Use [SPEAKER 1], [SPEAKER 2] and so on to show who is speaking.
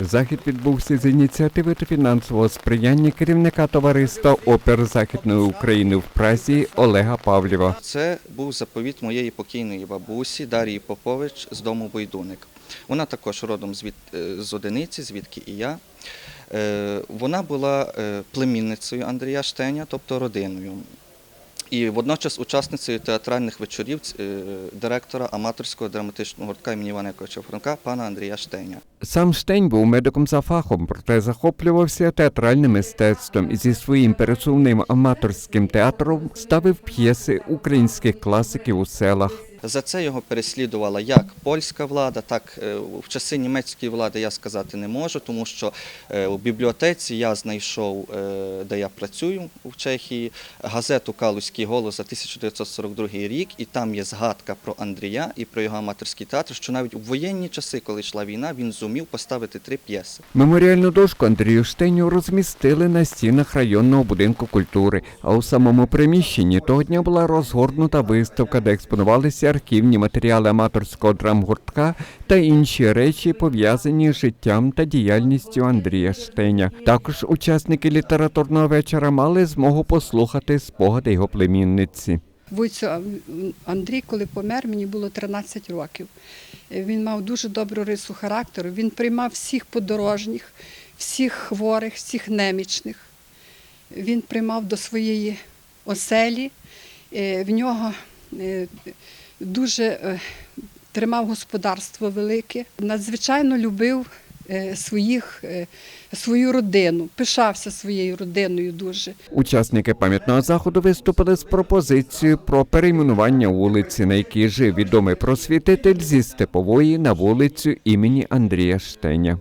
[SPEAKER 1] Захід відбувся з ініціативи та фінансового сприяння керівника товариства опер Західної України в Празі Олега Павлєва.
[SPEAKER 2] Це був заповіт моєї покійної бабусі Дарії Попович з дому Бойдуник. Вона також родом звід, е, з одиниці, звідки і я. Е, Вона була е, племінницею Андрія Штеня, тобто родиною. І водночас учасницею театральних вечорів е, директора аматорського драматичного гуртка імені Івана Яковича Франка пана Андрія Штеня.
[SPEAKER 1] Сам Штень був медиком за фахом, проте захоплювався театральним мистецтвом і зі своїм пересувним аматорським театром ставив п'єси українських класиків у селах.
[SPEAKER 2] За це його переслідувала як польська влада, так е, в часи німецької влади я сказати не можу, тому що е, у бібліотеці я знайшов, е, де я працюю в Чехії, газету Калузький голос за 1942 рік, і там є згадка про Андрія і про його аматорський театр, що навіть у воєнні часи, коли йшла війна, він зумів поставити три п'єси.
[SPEAKER 1] Меморіальну дошку Андрію Штеню розмістили на стінах районного будинку культури, а у самому приміщенні того дня була розгорнута виставка, де експонувалися архівні матеріали аматорського драмгуртка та інші речі, пов'язані з життям та діяльністю Андрія Штеня. Також учасники літературного вечора мали змогу послухати спогади його племінниці.
[SPEAKER 3] Войцю Андрій, коли помер, мені було 13 років. Він мав дуже добру рису характеру. Він приймав всіх подорожніх, всіх хворих, всіх немічних. Він приймав до своєї оселі. Е, В нього е, дуже е, тримав господарство велике. Надзвичайно любив е, своїх, е, свою родину, пишався своєю родиною дуже.
[SPEAKER 1] Учасники пам'ятного заходу виступили з пропозицією про перейменування вулиці, на якій жив відомий просвітитель зі Степової на вулицю імені Андрія Штеня.